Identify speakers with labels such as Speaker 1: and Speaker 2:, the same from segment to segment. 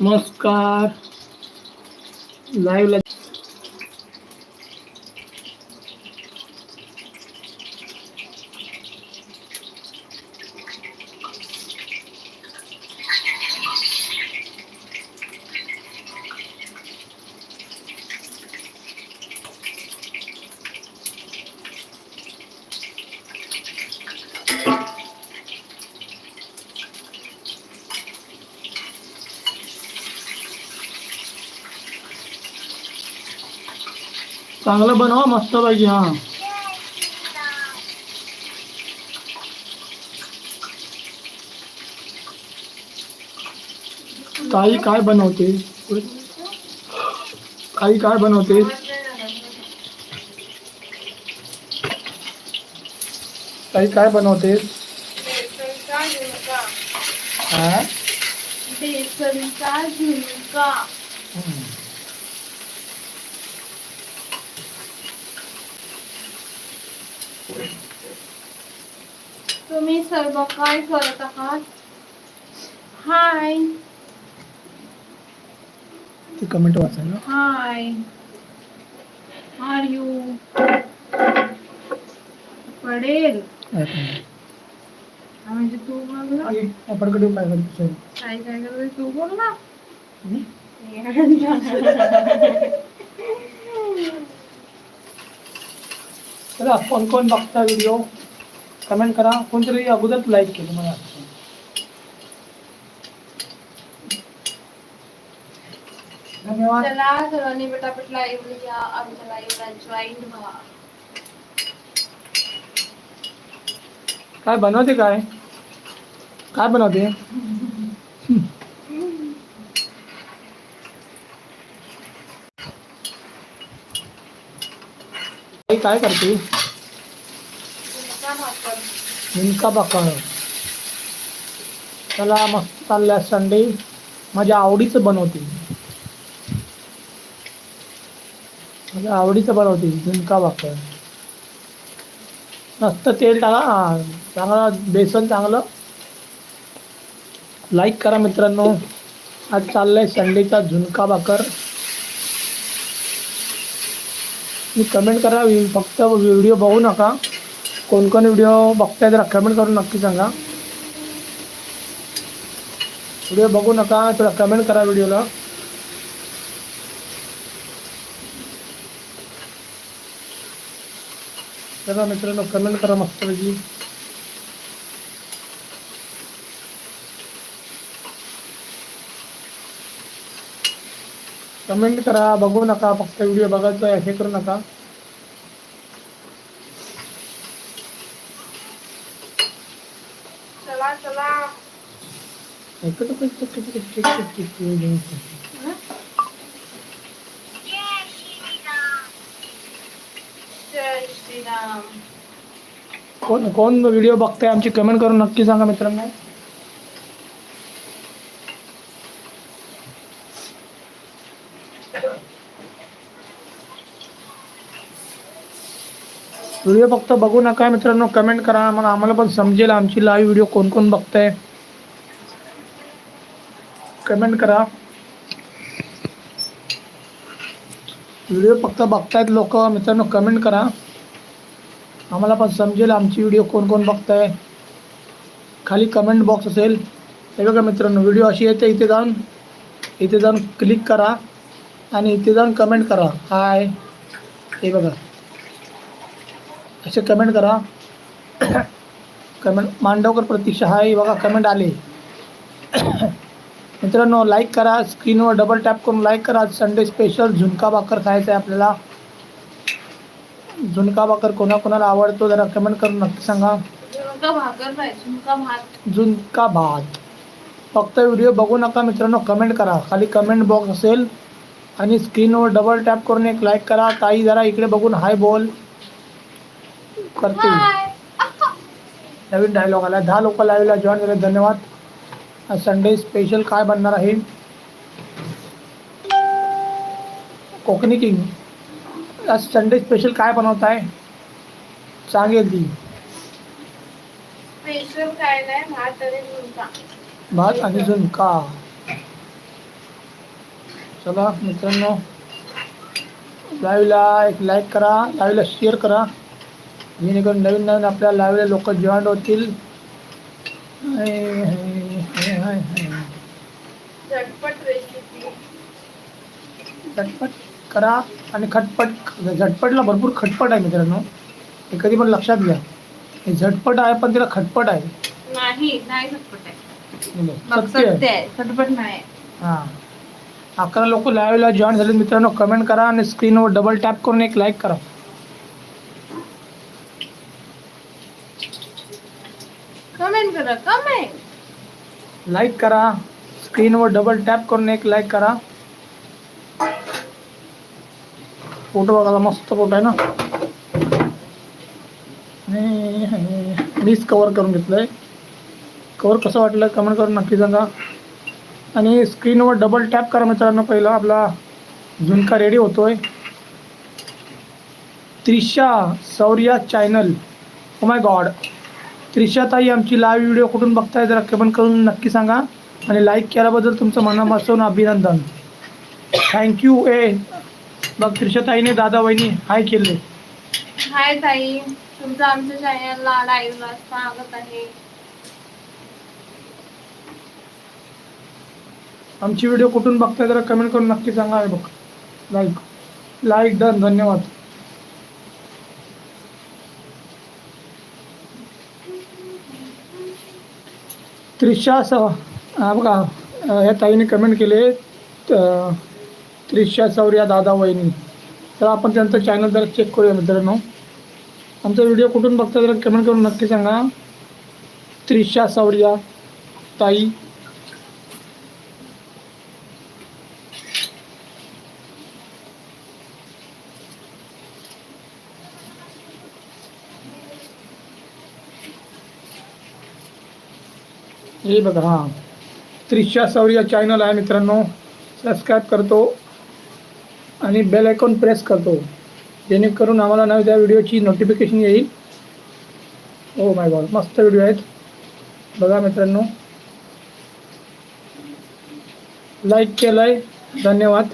Speaker 1: नमस्कार. लाईव्ह चांगलं बनवा मस्त पाहिजे हा. काही काय बनवते? काही काय बनवते? काही काय बनवते? हा
Speaker 2: बेसनचा झुणका
Speaker 1: हम्म.
Speaker 2: तुम्ही सर्व काय करत आहात? हाय
Speaker 1: ती कमेंट वाचायला
Speaker 2: हाय आर यू पडेल? म्हणजे तू बोल ना.
Speaker 1: आपण कडे काय करतो
Speaker 2: काय काय करत? तू बोल ना?
Speaker 1: चला कोण कोण बघता व्हिडिओ कमेंट करा कोणतरी अगोदर लाईक केलं मला वाटतं. धन्यवाद।
Speaker 2: चला सर्वांनी पटापट लाईव्ह या आमच्या लाईव्हला जॉईन व्हा
Speaker 1: काय बनवते काय? काय बनवते? काय करते?
Speaker 2: झुणका भाकर
Speaker 1: चला मस्त चालल्या संडे. माझ्या आवडीचं बनवते. माझ्या आवडीचं बनवते झुणका भाकर मस्त तेल टाका. हा, चांगलं बेसन चांगलं. लाईक करा मित्रांनो. आज चाललंय संडेचा झुणका भाकर. मी कमेंट करा. फक्त व्हिडिओ बघू नका. कोण कोण व्हिडिओ बघताय जरा कमेंट करून नक्की सांगा. व्हिडिओ बघू नका थोडा कमेंट करा व्हिडिओला. चला मित्रांनो कमेंट करा मस्तपैकी. कमेंट करा बघू नका फक्त व्हिडिओ बघायचा हे करू नका
Speaker 2: चला चला
Speaker 1: एकच पैसे किती- किती- किती- किती- किती- कोण कोण व्हिडिओ बघताय? आमची कमेंट करून नक्की सांगा मित्रांनो. व्हिडिओ फक्त बघू नका मित्रांनो. कमेंट करा. मग आम्हाला पण समजेल आमची लाईव्ह व्हिडिओ कोण कोण बघताय. कमेंट करा. व्हिडिओ फक्त बघतायत लोक मित्रांनो कमेंट करा. आम्हाला पण समजेल आमची व्हिडिओ कोण कोण बघताय. खाली कमेंट बॉक्स असेल. हे बघा मित्रांनो व्हिडिओ अशी येते इथे जाऊन इथे जाऊन क्लिक करा आणि इथे जाऊन कमेंट करा. हाय. हे बघा. असे कमेंट करा. कमेंट मांडवकर प्रतीक्षा हाय बघा कमेंट आले. मित्रांनो लाईक करा स्क्रीनवर डबल टॅप करून लाईक करा. संडे स्पेशल झुणका भाकर खायचं आहे आपल्याला. झुणका भाकर कोणाकोणाला आवडतो जरा कमेंट करून नक्की सांगा.
Speaker 2: झुणका भाकर नाही झुणका भात.
Speaker 1: झुणका भात. फक्त व्हिडिओ बघू नका मित्रांनो कमेंट करा. खाली कमेंट बॉक्स असेल. आणि स्क्रीनवर डबल टॅप करून एक लाईक करा. ताई जरा इकडे बघून हाय बोल. करते. नवीन डायलॉग आला. दहा लोक लाईव्हला जॉईन झाले धन्यवाद. आज संडे स्पेशल काय बनणार आहे? कोकणी किंग. आज संडे स्पेशल काय बनवत आहे? सांगेल ती.
Speaker 2: स्पेशल काय नाही भात आणि झुणका.
Speaker 1: भात आणि झुणका. चला मित्रांनो लाईव्हला एक लाईक करा लाईव्हला शेअर करा. जेणेकरून नवीन नवीन आपल्या लाईव्हला लोक जॉईन होतील हाय, हाय, हाय, हाय, हाय.
Speaker 2: झटपट रेसिपी
Speaker 1: झटपट करा आणि खटपट झटपटला भरपूर खटपट आहे मित्रांनो. हे कधी पण लक्षात घ्या. हे झटपट आहे पण तिला खटपट आहे.
Speaker 2: नाही नाही झटपट आहे. मग
Speaker 1: सत्य आहे
Speaker 2: सत्य आहे. झटपट नाही.
Speaker 1: हां. अकरा लोक लाईव्हला जॉईन झाले मित्रांनो कमेंट करा आणि स्क्रीनवर डबल टॅप करून एक लाईक करा.
Speaker 2: कमेंट करा कमेंट
Speaker 1: लाईक करा. स्क्रीनवर डबल टॅप करून एक लाईक करा. फोटो बघायला मस्त फोटो आहे ना. मीच कवर करून घेतलंय. कवर कसं वाटलं कमेंट करून नक्की सांगा. आणि स्क्रीनवर डबल टॅप करा मित्रांनो पहिला. आपला झुणका रेडी होतोय. Trisha Saurya channel oh my god Trisha ताई आमची लाईव्ह व्हिडिओ कुठून बघताय जरा कमेंट करून नक्की सांगा. आणि लाईक केल्याबद्दल तुमचं मनापासून अभिनंदन. थँक्यू ए. बघ त्रिशा ताईने दादा वहिनी हाय केले.
Speaker 2: हाय ताई. तुमचं आमच्या चॅनलला लाईव्हला स्वागत आहे.
Speaker 1: आमची व्हिडिओ कुठून बघताय जरा कमेंट करून नक्की सांगा बघ. लाईक लाईक डन धन्यवाद. त्रिशा स हा बघा ह्या ताईने कमेंट केले त्रिशा त्रिशा सौर्या दादा वहिनी. तर आपण त्यांचं चॅनल जरा चेक करूया मित्रांनो. आमचा व्हिडिओ कुठून बघता जरा कमेंट करून नक्की सांगा. त्रिशा सौर्या ताई. हे बघा हां. त्रिशा सौर्या चॅनल आहे मित्रांनो. सबस्क्राईब करतो आणि बेल आयकॉन प्रेस करतो. जेणेकरून आम्हाला नव्या त्या व्हिडिओची नोटिफिकेशन येईल. ओ माय गॉड मस्त व्हिडिओ आहेत. बघा मित्रांनो. लाईक केलं आहे धन्यवाद.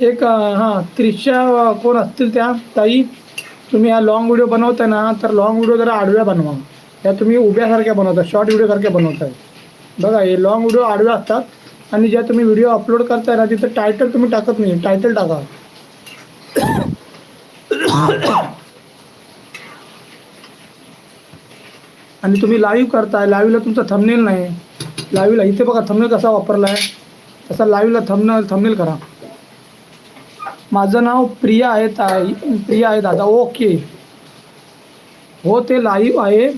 Speaker 1: एक हां त्रिशा कोण असतील त्या? ताई तुम्ही हा लॉंग व्हिडिओ बनवताय ना तर लॉंग व्हिडिओ जरा आडव्या बनवा. या तुम्ही उभ्यासारख्या बनवता शॉर्ट व्हिडिओसारख्या बनवताय. बघा हे लॉंग व्हिडिओ आडव्या असतात आणि ज्या तुम्ही व्हिडिओ अपलोड करताय ना तिथं टायटल तुम्ही टाकत नाही. टायटल टाका. आणि तुम्ही लाईव्ह करताय लाईव्हला तुमचा थंबनेल नाही. लाईव्हला इथे बघा थंबनेल कसा वापरला आहे तसा लाईव्हला थंबनेल थंबनेल करा. माझं नाव प्रिया आहे प्रिया आहे दादा. ओके हो ते लाईव्ह आहे.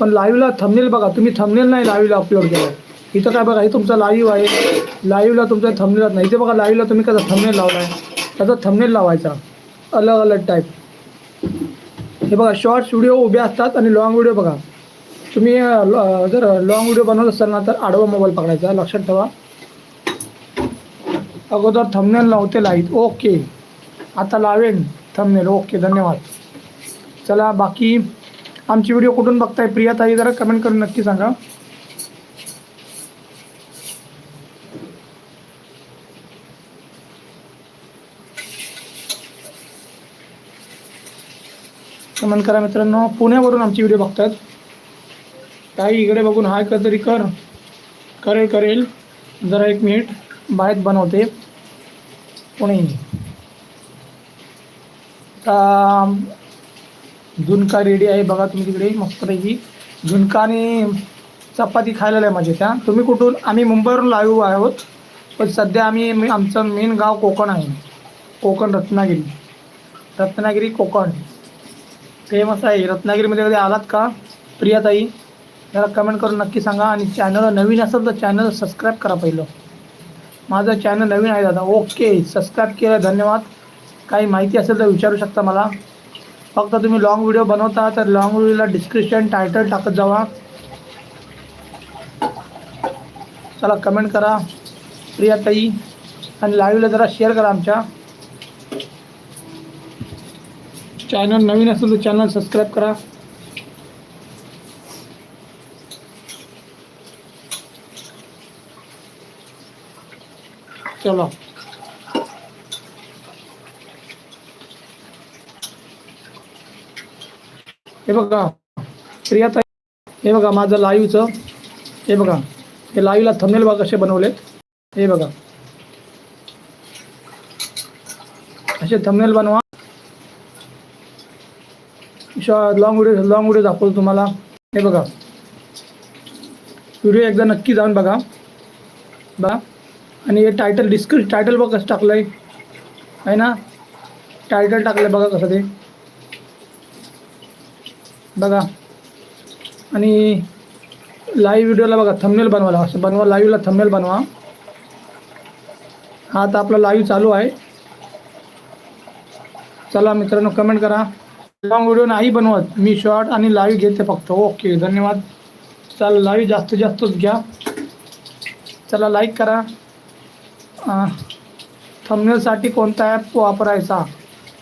Speaker 1: पण लाईव्हला थमनेल बघा तुम्ही थमनेल नाही लाईव्हला अपलोड केलं. इथं काय बघा हे तुमचा लाईव्ह आहे. लाईव्हला तुमचा थंबनेल नाही इथे बघा लाईव्हला तुम्ही कसा थमनेल लावला आहे त्याचा थमनेल लावायचा. अलग अलग टाईप हे बघा शॉर्ट्स व्हिडिओ उभे असतात आणि लॉंग व्हिडिओ बघा. तुम्ही जर लॉंग व्हिडिओ बनवत असाल ना तर आडवा मोबाईल पकडायचा. लक्षात ठेवा. अगोदर थमनेल लावते लाइट ओके आता लावेन थमनेल ओके धन्यवाद. चला बाकी आमची व्हिडिओ कुठून बघताय? प्रिया ताई जरा कमेंट करून नक्की सांगा. कमेंट करा मित्रांनो. पुण्यावरून आमची व्हिडिओ बघतात ताई इकडे बघून हाय कर तरी कर. करेल करेल. जरा एक मिनिट बाहेर बनवते. पुणे झुणका रेडी आहे. बघा तुम्ही तिकडे मस्तपैकी. झुणका आणि चपाती खायला आहे माझ्या त्या. तुम्ही कुठून आम्ही मुंबईवरून लाईव्ह आहोत. पण सध्या आम्ही आमचं मेन गाव कोकण आहे. कोकण रत्नागिरी. रत्नागिरी कोकण. फेमस आहे. रत्नागिरीमध्ये कधी आलात का? प्रियाताई जरा कमेंट करून नक्की सांगा. आणि चॅनल नवीन असेल तर चॅनल सबस्क्राईब करा पहिलं. माझं चॅनल नवीन आहे दादा. ओके सबस्क्राईब केलं. धन्यवाद. काही माहिती असेल तर विचारू शकता मला. फक्त तुम्ही लॉंग व्हिडिओ बनवता तर लॉंग व्हिडिओला डिस्क्रिप्शन टायटल टाकत जावा. चला कमेंट करा. प्रियाताई आणि लाईव्हला जरा शेअर करा आमच्या. चॅनल नवीन असेल तर चॅनल सबस्क्राईब करा. चलो. हे बघा. प्रियाताई हे बघा माझं लाईव्हचं हे बघा. हे लाईव्हला थंबनेल बघा कसे बनवलेत. हे बघा. असे थंबनेल बनवा. लॉंग व्हिडिओ लॉंग व्हिडिओ दाखवतो तुम्हाला. हे बघा. व्हिडिओ एकदा नक्की जाऊन बघा. बघा. आणि हे टायटल डिस्क्रिप टायटल बघ कसं टाकलं आहे आहे ना? टायटल टाकलं बघा कसं ते. बघा. आणि लाईव्ह व्हिडिओला बघा थंबनेल बनवायला असं बनवा लाईव्हला थंबनेल बनवा. हा आता आपला लाईव्ह चालू आहे. चला मित्रांनो कमेंट करा. लॉंग व्हिडिओ नाही बनवत मी शॉर्ट आणि लाईव्ह घेते फक्त. ओके धन्यवाद. चला लाईव्ह जास्तीत जास्तच घ्या. चला लाईक करा. थंबनेलसाठी कोणता ॲप वापरायचा?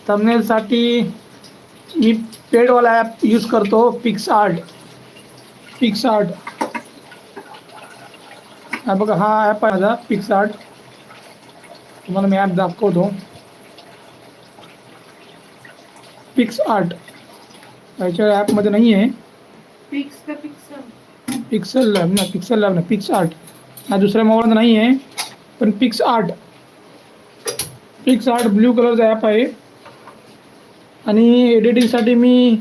Speaker 1: थंबनेलसाठी मी पेडवाला ॲप यूज़ करतो पिक्स आर्ट पिक्स आर्ट हा बघा हा ॲप आहे माझा पिक्स आर्ट तुम्हाला मी ॲप दाखवतो पिक्स आर्ट याच्या ॲपमध्ये नाही आहे
Speaker 2: पिक्सल
Speaker 1: पिक्सल लॅब ना पिक्सल लॅब ना पिक्स आर्ट हा दुसऱ्या मोबाईलमध्ये नाही आहे पण pics art pics art blue कलरचा ॲप आहे आणि एडिटिंगसाठी मी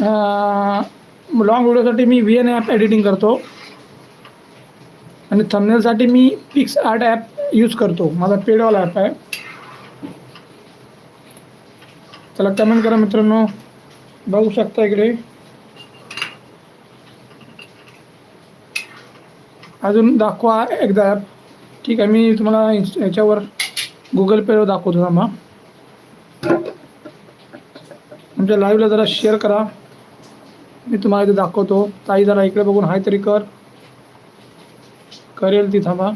Speaker 1: लॉंग व्हिडिओसाठी मी व्ही एन ॲप एडिटिंग करतो. आणि थंबनेलसाठी मी पिक्स आर्ट ॲप यूज करतो. माझा पेडवाला ॲप आहे. चला कमेंट करा मित्रांनो. बघू शकता इकडे. अजून दाखवा एकदा ॲप ठीक आहे मी तुम्हाला याच्यावर गुगल पेवर दाखवतो थांबा. आमच्या लाईव्हला जरा शेअर करा. मी तुम्हाला इथे दाखवतो. ताई जरा इकडे बघून हाय तरी कर. करेल ती थांबा.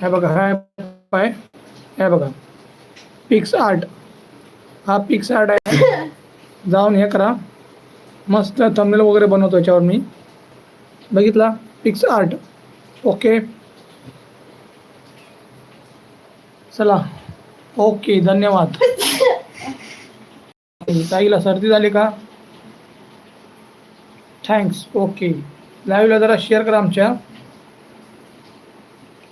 Speaker 1: हे बघा हा ॲप आहे हे बघा. पिक्स आर्ट हा पिक्स आर्ट आहे. जाऊन हे करा. मस्त थंबनेल वगैरे बनवतो याच्यावर मी. बघितला? पिक्स आर्ट ओके चला. ओके धन्यवाद. ताईला सर्दी झाली का? Thanks okay. लाईव्हला जरा शेअर करा आमच्या.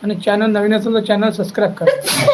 Speaker 1: आणि चॅनल नवीन असेल तर चॅनल सबस्क्राईब करा.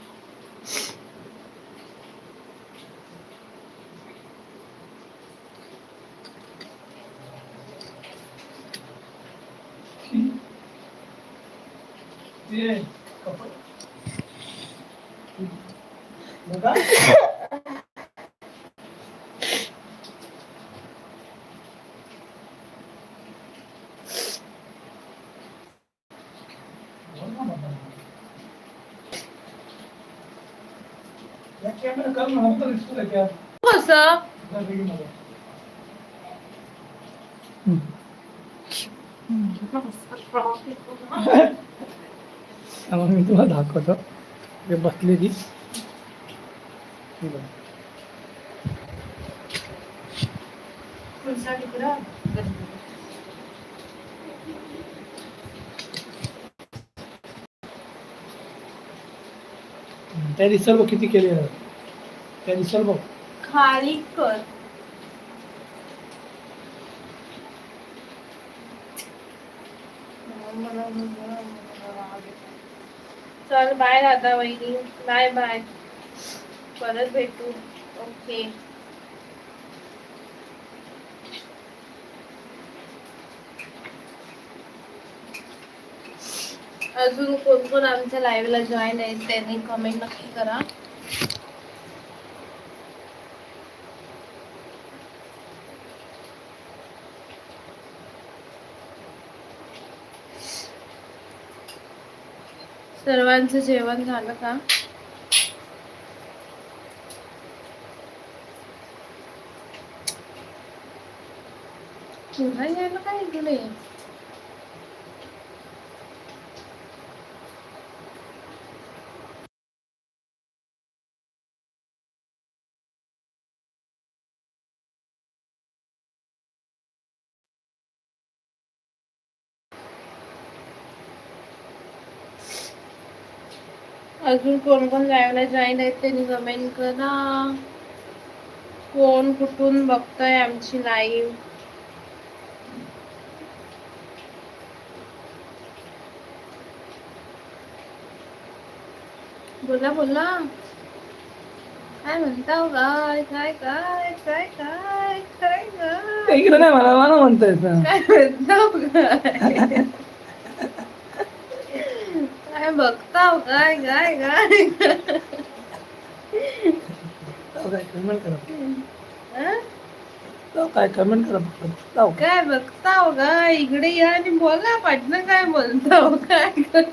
Speaker 1: मी तुम्हाला दाखवतो ते बसलेली हे बघा. त्या दिसाल बघ किती केले कॅन्सल बघ.
Speaker 2: खाली कर. चल बाय दादा वहिनी. बाय बाय परत भेटू. ओके अजून कोण कोण आमच्या लाईव्हला जॉईन आहेत त्यांनी कमेंट नक्की करा. सर्वांचं जेवण झालं का? तुला यायला काय इकडे? अजून कोण कोण लाईव्हला जॉईन आहेत त्यांनी कमेंट करा कोण कुठून बघताय आमची लाईव्ह बोला बोला काय म्हणता हो काय काय काय काय काय काय काय
Speaker 1: इकडे नाही मला मला म्हणता येतं
Speaker 2: काय म्हणता हो काय काय बघता हो काय काय काय
Speaker 1: जाऊ काय कमेंट करा
Speaker 2: हं?
Speaker 1: जाऊ काय कमेंट करा फक्त जाऊ
Speaker 2: काय बघता हो काय इकडे या आणि बोला पाटणं काय बोलता हो काय काय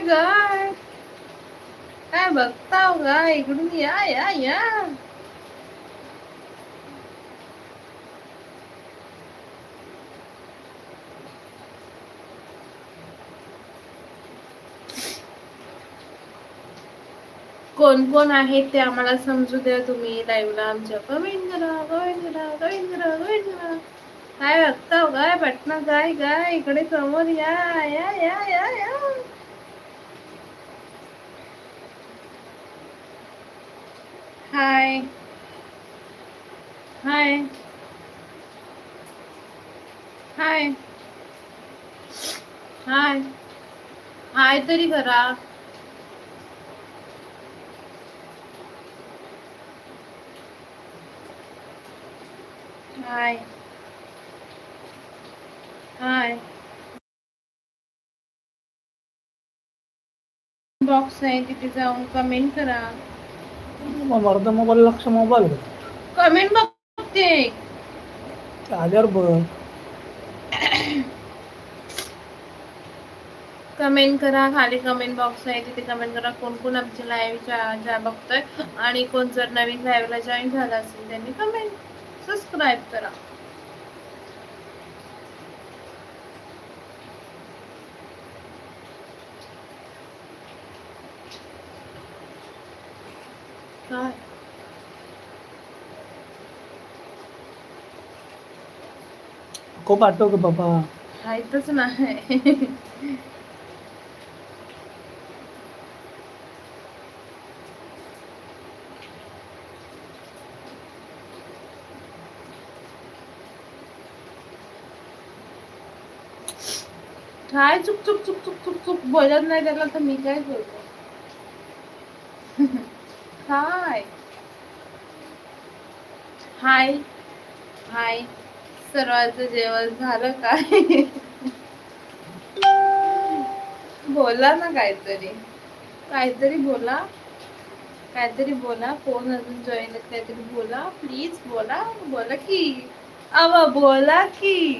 Speaker 2: काय काय बघता हो काय इकडून या या या कोण कोण आहेत ते आम्हाला समजू द्या तुम्ही. लाईव्हला आमच्या. कमेंट करा कमेंट करा कमेंट करा कमेंट करा काय बघता गाय पटना गाय गाय. इकडे समोर या या या या या. हाय. हाय. हाय. हाय. हाय तरी करा. हाय हाय बॉक्स आहे तिथे जाऊन कमेंट करा.
Speaker 1: मर्द मोबाईल लक्ष मोबाईल
Speaker 2: कमेंट बघते.
Speaker 1: आल्यावर बघ.
Speaker 2: कमेंट करा खाली कमेंट बॉक्स आहे तिथे कमेंट करा कोण कोण आमच्या लाईव्ह ज्या बघतोय आणि कोण जर नवीन लाईव्हला जॉईन झाला असेल त्यांनी कमेंट सबस्क्राईब करा. काय?
Speaker 1: खूप आठव बाबा
Speaker 2: माहीतच नाही. काय चुक चुक चुक चुक चुक चुक बोलत नाही त्याला तर मी काय बोलतो हाय. हाय. हाय. सर्वांचं जेवण झालं काय? बोला ना काहीतरी. काहीतरी बोला. काहीतरी बोला. फोन अजून जॉईन काहीतरी बोला. प्लीज बोला. बोला की. अव बोला की.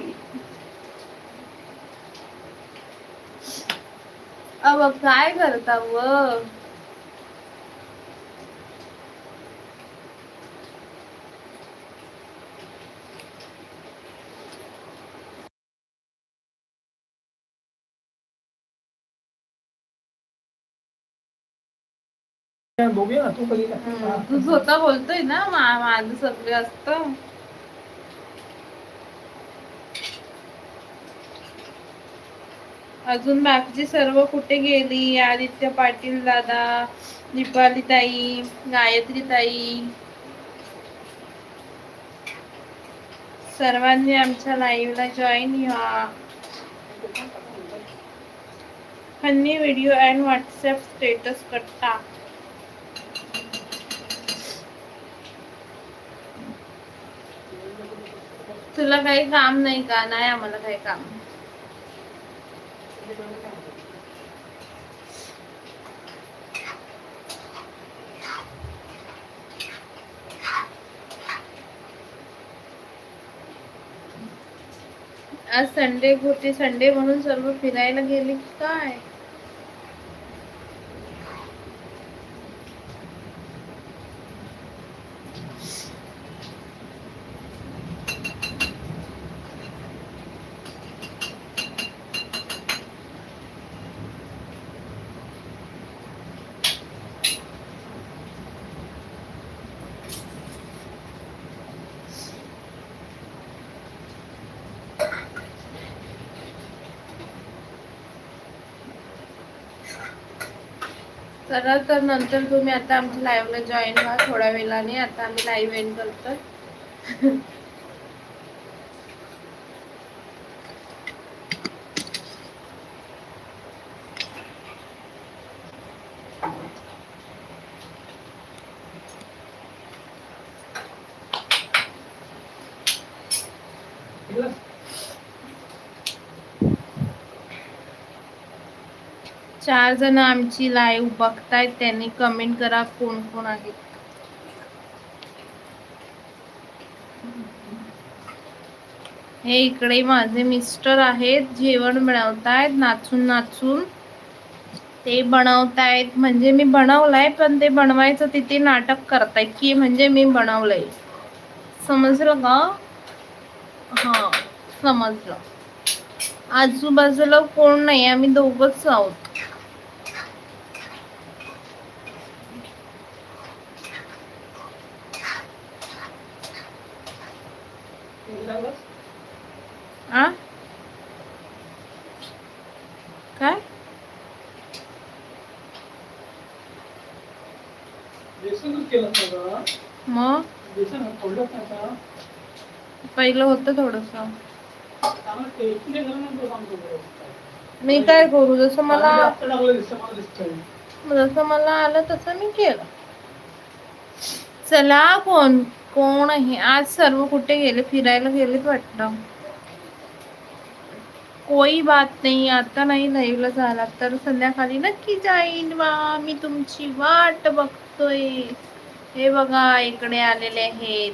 Speaker 2: अव काय करता व?
Speaker 1: बघूया ना तू कधी
Speaker 2: तू स्वतः बोलतोय ना मा- माझं सगळं असतं. अजून बाकीचे सर्व कुठे गेली? आदित्य पाटील दादा दीपाली ताई गायत्री ताई. सर्वांनी आमच्या लाईव्हला जॉईन व्हा. Funny video and WhatsApp status कट्टा तुला काही काम नाही का? नाही आम्हाला काही काम. आज संडे होते संडे म्हणून सर्व फिरायला गेले की काय? चला तर नंतर तुम्ही आता आमच्या लाईव्हला जॉईन व्हा थोड्या वेळाने. आता आम्ही लाईव्ह एंड करतो चार जण आमची लाईव्ह बघतायत त्यांनी कमेंट करा कोण कोण आहेत. हे इकडे माझे मिस्टर आहेत जेवण बनवतायत नाचून नाचून. ते बनवतायत म्हणजे मी बनवलंय पण ते बनवायचं तिथे नाटक करतायत की म्हणजे मी बनवलंय. समजलं का? हा समजलं. आजूबाजूला कोण नाही आम्ही दोघच आहोत. आ? काय? मग? पहिलं होतं थोडस. मी काय करू? जसं मला जसं मला आलं तसं मी केलं. चला कोण कोण आहे? आज सर्व कुठे गेले? फिरायला गेलेत वाटतं. कोई बात नाही आता नाही लाईव्हला झाला तर संध्याकाळी नक्की जाईन वा मी तुमची वाट बघतोय. हे बघा इकडे आलेले आहेत.